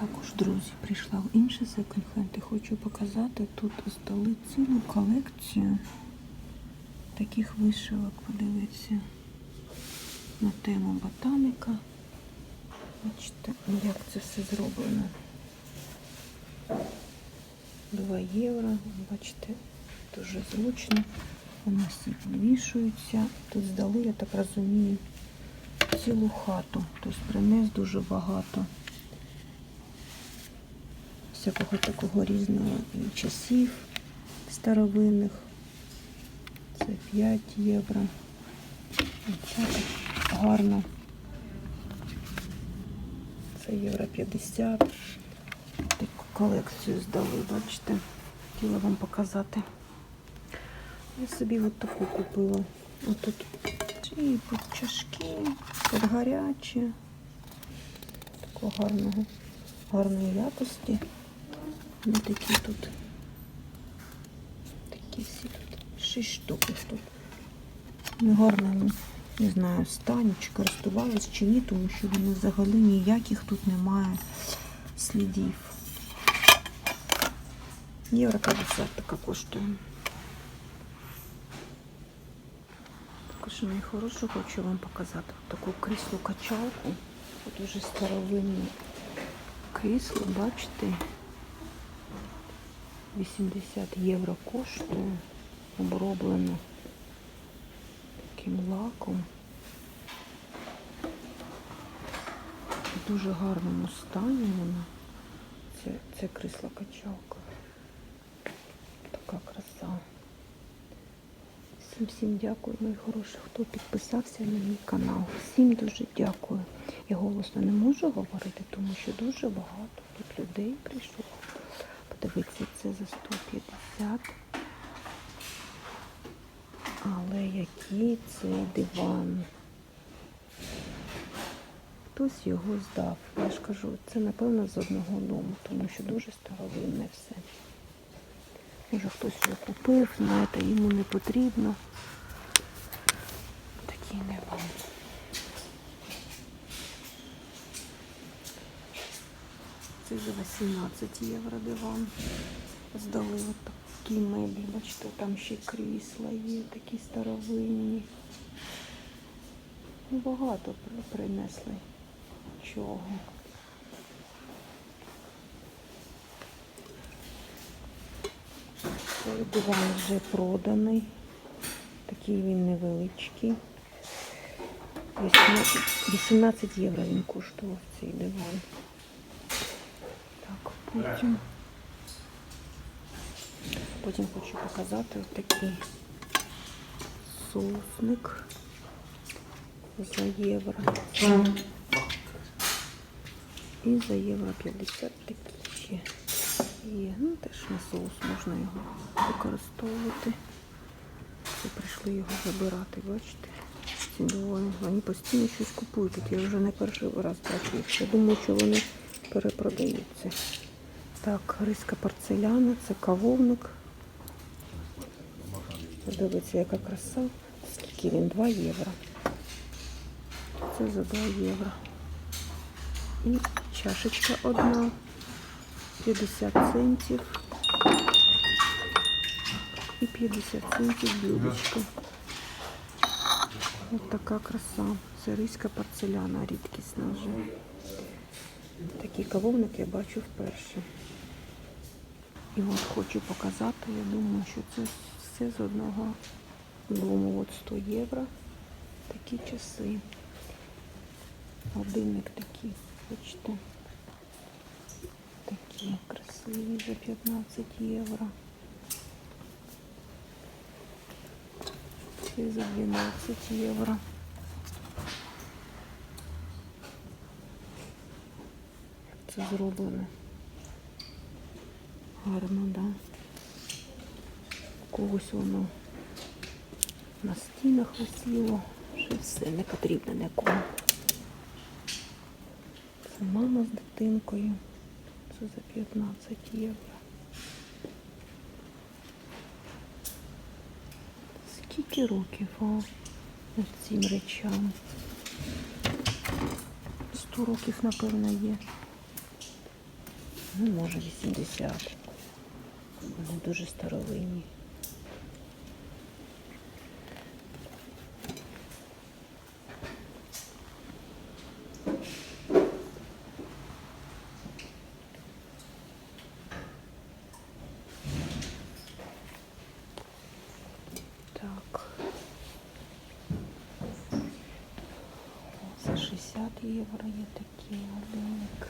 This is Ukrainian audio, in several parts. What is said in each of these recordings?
Також, друзі, прийшла в інший секонд-хенд і хочу показати. Тут здали цілу колекцію таких вишивок, подивіться, на тему ботаніка. Бачите, як це все зроблено. 2 євро, бачите, дуже зручно. Вони всі підвішуються. Тут здали, я так розумію, цілу хату. Тобто принес дуже багато всякого такого різного і часів старовинних. Це 5 євро. І Це так гарно. Це євро 50. Таку колекцію здали, бачите. Хотіла вам показати. Я собі от таку купила. Отут і тут чашки, тут гарячі. Такого гарного, гарної якості. Ось такі тут. Такі всі тут. Шість штук тут. Ну, гарно, не знаю, стані, чи користувалась, чи ні, тому що вони взагалі ніяких тут немає слідів. Євро 50 така коштує. Також найхорошу хочу вам показати таку крісло качалку. Тут уже старовинне крісло, бачите, 80 євро коштує, оброблено таким лаком. В дуже гарному стані вона. Це, це крісло качалка. Така краса. Всім всім дякую, мої хороші, хто підписався на мій канал. Всім дуже дякую. Я голосно не можу говорити, тому що дуже багато тут людей прийшло. Подивіться, це за 150. Але який цей диван. Хтось його здав. Я ж кажу, це напевно з одного дому, тому що дуже старовинне все. Може хтось його купив, знаєте, йому не потрібно. Такий диван. Це за 18 євро диван. Здали от такі меблі. Бачите, там ще крісла є, такі старовинні. Ну, багато принесли чого. Цей диван вже проданий. Такий він невеличкий. 18, 18 євро він коштував цей диван. Так, потім. Потім хочу показати такий соусник за євро. І за євро 50 такі ще є. Ну, теж на соус можна його використовувати. Це прийшли його забирати, бачите? Ці. Вони постійно щось купують. Я вже не перший раз бачу їх. Я думаю, що вони перепродаються. Так, риска порцеляна, це кавовник. Подивіться, яка краса. Скільки він? 2 євро. Це за 2 євро. І чашечка одна. 50 центів. І 50 центів блюдечко. Ось така краса. Це риська порцеляна, рідкісна вже. Такий кавовник я бачу вперше. І от хочу показати, я думаю, що це все з одного дому. От 100 євро. Такі часи. Годинник такий, бачите. Такі красиві за 15 євро. Це за 12 євро. Це зроблено. Гарно, да. Когось воно на стінах висіло. Вже все не потрібно нікому. Це мама з дитинкою. Це за 15 євро. Скільки років ось цим речам? 100 років, напевно, є. Ну, може 80. Вони дуже старовинні. 50 євро є такий годинник.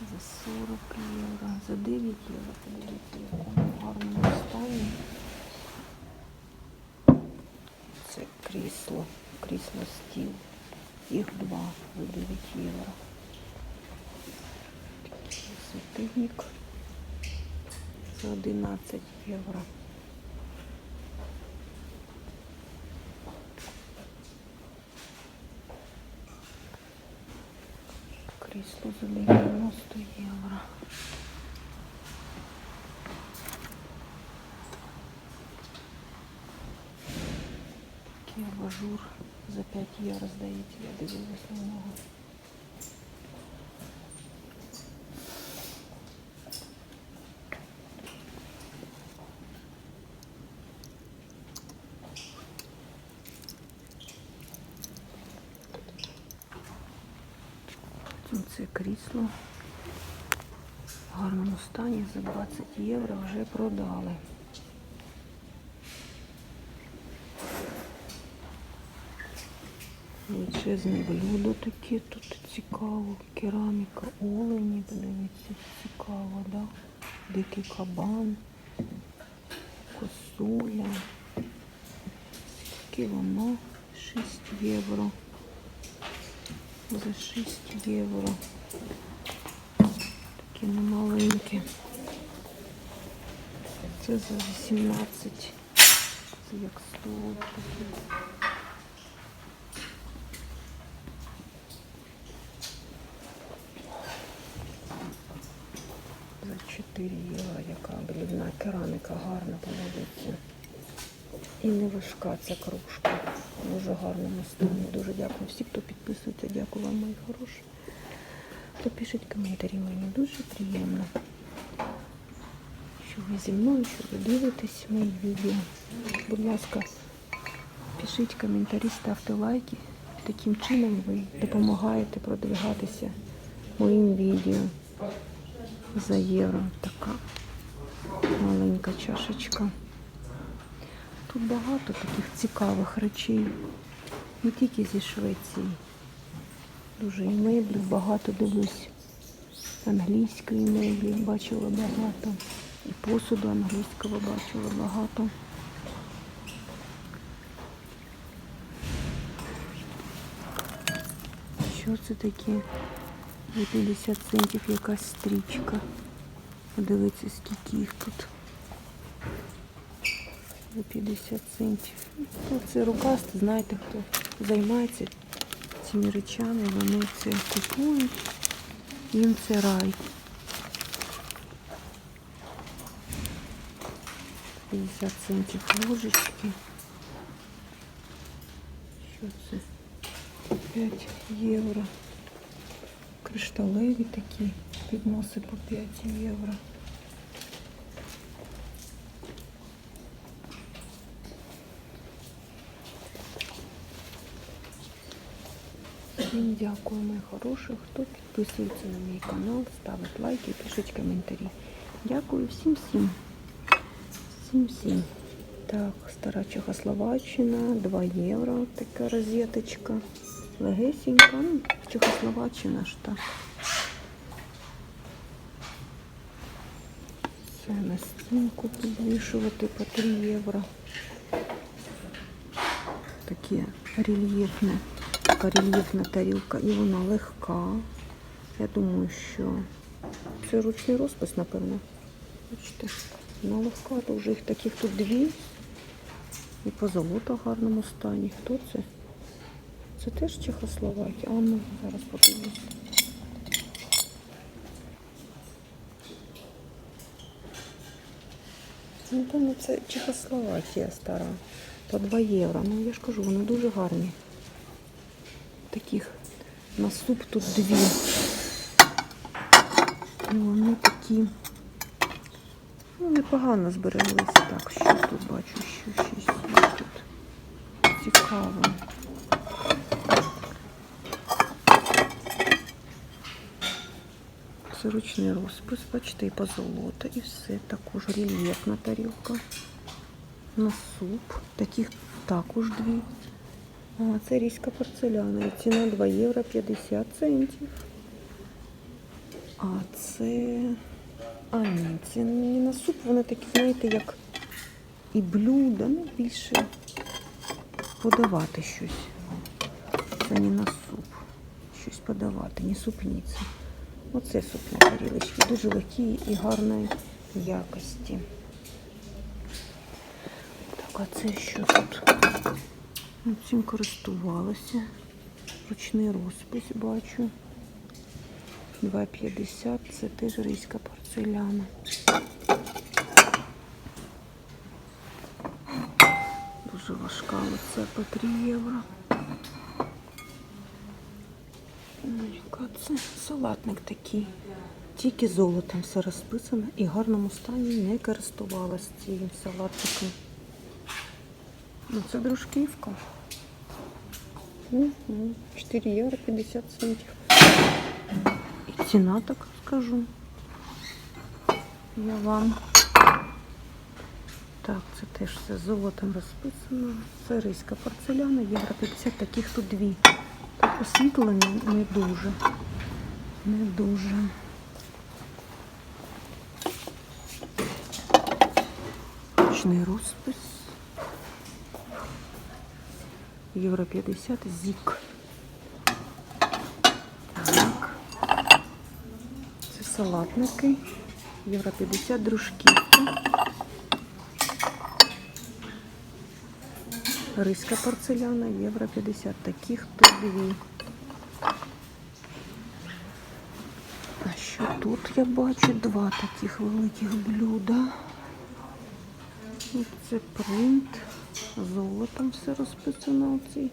За 40 євро, за 9 євро, подивіться, в якому гарному стані. Це крісло, крісло стіл. Їх два за 9 євро. Такий світильник за 11 євро. Крісло за 90 євро. Такий абажур за 5 євро, здається, я дивилась на нього. Потім Це крісло в гарному стані за 20 євро вже продали. Величезне блюдо таке тут цікаво. Кераміка, олені, подивіться, цікаво, да? Дикий кабан, косуля. Скільки воно? 6 євро. За 6 євро. Такі немаленькі. Це за 18. Це як стол такий. За 4 євро, яка блідна кераміка гарна подобається. І не важка ця кружка. В дуже гарному стані. Дуже дякую всім, хто підписується. Дякую вам, мої хороші. Хто пишіть коментарі, мені дуже приємно. Що ви зі мною, що ви дивитесь мої відео. Будь ласка, пишіть коментарі, ставте лайки. Таким чином ви допомагаєте продвигатися моїм відео. За євро така маленька чашечка. Тут багато таких цікавих речей. Не тільки зі Швеції. Дуже і меблів, багато дивлюсь. Англійської меблі бачила багато. І посуду англійського бачила багато. Що це таке? За 50 центів якась стрічка. Подивіться, скільки їх тут. За 50 центів. Ну, це рукасти, знаєте, хто займається цими речами, вони це купують. Їм це рай. 50 центів ложечки. Що це? 5 євро. Кришталеві такі підноси по 5 євро. Всім дякую, мої хороші. Хто підписується на мій канал, ставить лайки, пишіть коментарі. Дякую всім всім. Всім всім. Так, стара Чехословаччина, 2 євро. Така розеточка. Легесенька. Ну, Чехословаччина ж так. Це на стінку підвішувати по 3 євро. Таке рельєфне, така рельєфна тарілка. І вона легка. Я думаю, що це ручний розпис, напевно. Бачите, вона легка, то вже їх таких тут дві. І позолота в гарному стані. Хто це? Це теж Чехословакія. А ну зараз подивлюсь. Напевно, це Чехословакія стара. По 2 євро. Ну я ж кажу, вони дуже гарні. Таких на суп тут дві. І вони такі ну, непогано збереглися. Так, що тут бачу, що щось тут. Цікаво. Це ручний розпис, бачите, і позолота, і все. Також рельєфна тарілка. На суп. Таких також дві. А, це різька порцеляна. І ціна 2 євро 50 центів. А це. А, ні, це не на суп, вони такі, знаєте, як і блюда, ну більше подавати щось. Це не на суп. Щось подавати, не супніці. Оце супні тарілочки. Дуже легкі і гарної якості. Так, а це що тут? Ну, Цим користувалася. Ручний розпис бачу. 2,50 це теж різька порцеляна. Дуже важка оце по 3 євро. Це салатник такий. Тільки золотом все розписано і в гарному стані не користувалася цим салатником. Ну, це дружківка. Мгм. 4 євро 50 центів. І ціна так скажу. Я вам. Так, це теж все золотом розписано. Це ризька порцеляна, євро 50, таких тут дві. Так освітлення не дуже. Не дуже. Ручний розпис. Євро 50 зік. Так. Це салатники. Євро 50 дружківки. Ризька порцеляна, євро 50. Таких тут дві. А що тут я бачу два таких великих блюда. Це принт. Золотом все розписано. Оцей.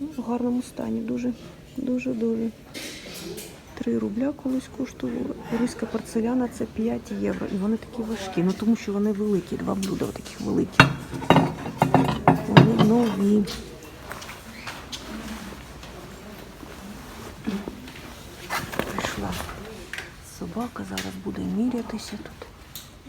Ну, в гарному стані. Дуже, дуже, дуже. 3 рубля колись коштувало. Різька порцеляна це 5 євро. І вони такі важкі. Ну тому що вони великі. Два блюда таких великі. Вони нові. Прийшла собака, зараз буде мірятися тут.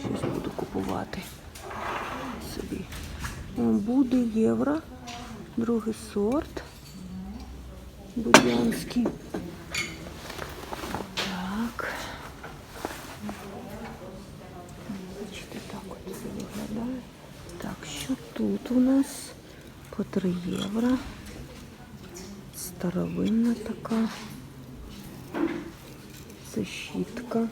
Щось буду купувати собі. Буде євро. Другий сорт. Будянський. Так. Бачите, так от це виглядає. Так, що тут у нас? По 3 євро. Старовинна така. Це щітка.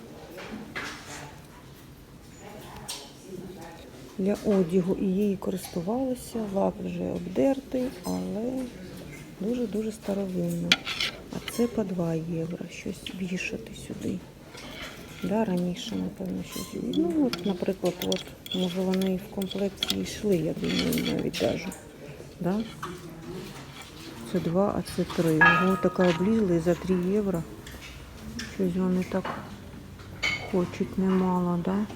Для одягу і її користувалися. Лак вже обдертий, але дуже-дуже старовинна. А це по 2 євро. Щось вішати сюди. Да, раніше, напевно, щось. Ну, от, наприклад, от, може вони в комплекті йшли, я думаю, навіть даже. Да? Це 2, а це 3. Ого, така облізла і за 3 євро. Щось вони так хочуть немало, да?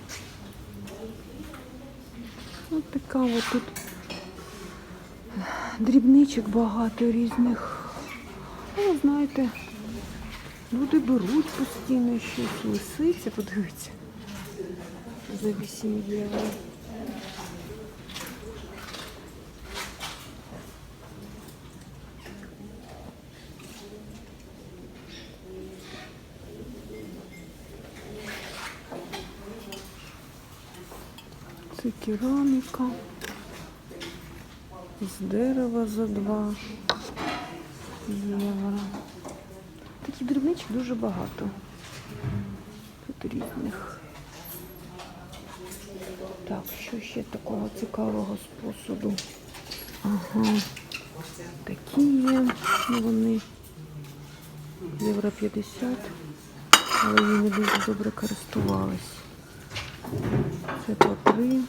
Ось така от тут дрібничок багато різних. Ну, знаєте, люди беруть постійно щось. Лисиця, подивіться. За 8 євро. Це кераміка. З дерева за 2 євро. Таких дрібничок дуже багато. Тут різних. Так, що ще такого цікавого з посуду? Ага. Такі є. Ну, вони євро 50, але я не дуже добре користувалась. Це по три.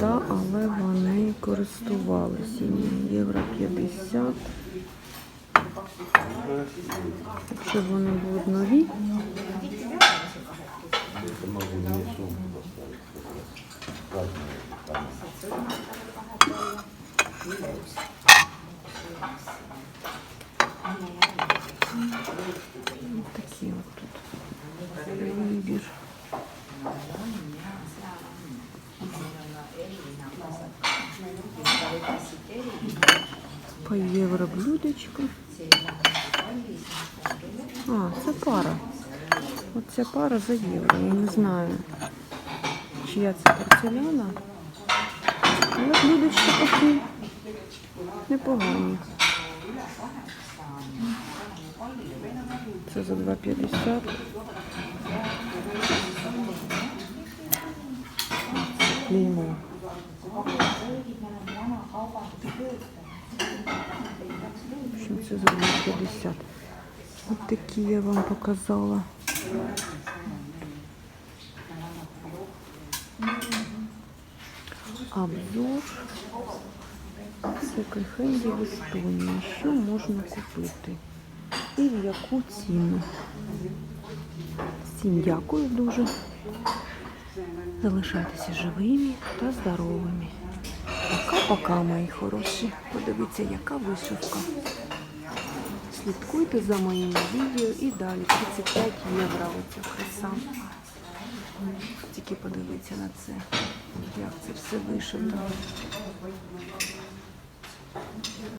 Да, але вони користувалися. Євро 50. Якщо вони будуть нові, Thank можно не сумку поставить. Разные там. ось такі от тут вибір. По євро. А, це пара. Оця пара за євро. Я не знаю, чия це порцеляна. Але блюдечки такі непогані. Це за 2,50. Клеймо. В общем, це за 2,50. Ось такі я вам показала. Обзор секонд-хендів в Естонії. Що можна купити? І в яку ціну? Всім дякую дуже. Залишайтеся живими та здоровими. Пока-пока, мої хороші. Подивіться, яка вишивка. Слідкуйте за моїми відео і далі. 35 євро оця краса. Тільки подивіться на це, як це все вишито.